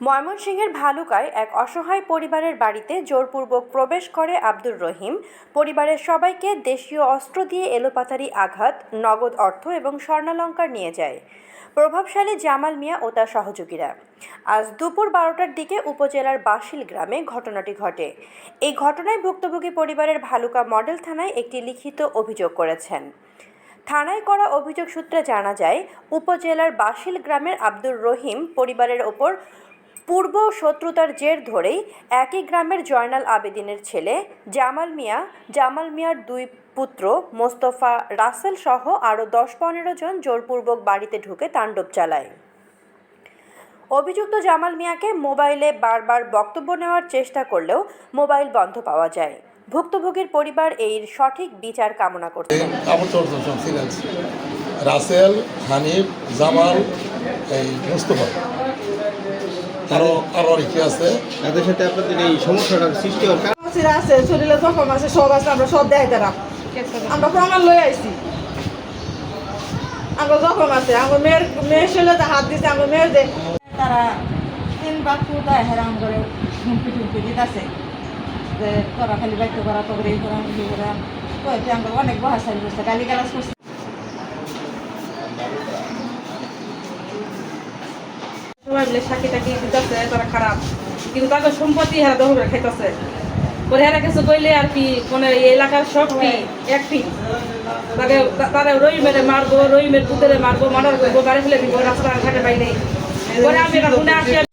ময়মনসিংহের ভালুকায় এক অসহায় পরিবারের বাড়িতে জোরপূর্বক প্রবেশ করে আব্দুর রহিম। পরিবারের সবাইকে দেশীয় অস্ত্র দিয়ে এলোপাতারি আঘাত, নগদ অর্থ এবং স্বর্ণালঙ্কার নিয়ে যায়। প্রভাবশালী জামাল মিয়া ও তার সহযোগীরা। আজ দুপুর বারোটার দিকে উপজেলার বাসিল গ্রামে ঘটনাটি ঘটে। এই ঘটনায় ভুক্তভোগী পরিবারের ভালুকা মডেল থানায় একটি লিখিত অভিযোগ করেছেন। থানায় করা অভিযোগ সূত্রে জানা যায়, উপজেলার বাসিল গ্রামের আব্দুর রহিম পরিবারের ওপর পূর্ব শত্রুতার জের ধরেই একই গ্রামের জয়নাল আবেদিনের ছেলে জামাল মিয়া, জামাল মিয়ার দুই পুত্র মোস্তফা রাসেল সহ আরও দশ পনেরো জন জোরপূর্বক বাড়িতে ঢুকে তাণ্ডব চালায়। অভিযুক্ত জামাল মিয়াকে মোবাইলে বারবার বক্তব্য নেওয়ার চেষ্টা করলেও মোবাইল বন্ধ পাওয়া যায়। ভুক্তভোগীর পরিবার এই সঠিক বিচার কামনা করছে। রাসেল, হানিফ, জামাল, এই আরও অনেকে আছে। তাদের সাথে আপনাদের এই সমস্যাটার সৃষ্টি হওয়ার কারণ আছে আছে শরীরে জখম আছে সব আছে আমরা সব দেখাই আমরা প্রমাণ লই আইছি। আমরা জখম আছে আমার মেয়ের মেয়ের শরীরে হাত দিছে আমার মেয়ের দে তারা তিন বাপ পুতা হেরাম করে হুমকি টুমকি দিতেছে। যে তোরা খালি বাইক করা তোর এই করা এই করা কয়েছে আমরা অনেক বহাস সারি করছে গালি গালাজ করছে। সবাই সাকি টাকি দিতেছে তারা খারাপ। কিন্তু তাদের সম্পত্তি হ্যাঁ দখল খাইতেছে। পরে হ্যাঁ কিছু কইলে আর কি মানে এই এলাকার সব কি একটি তাকে তারা রই মেরে মারবো রই মেরে পুতেরে মারবো, মারার করব, বাড়ি ফেলে দিব, রাস্তাঘাটে বাইরে। পরে আমি এটা শুনে আসি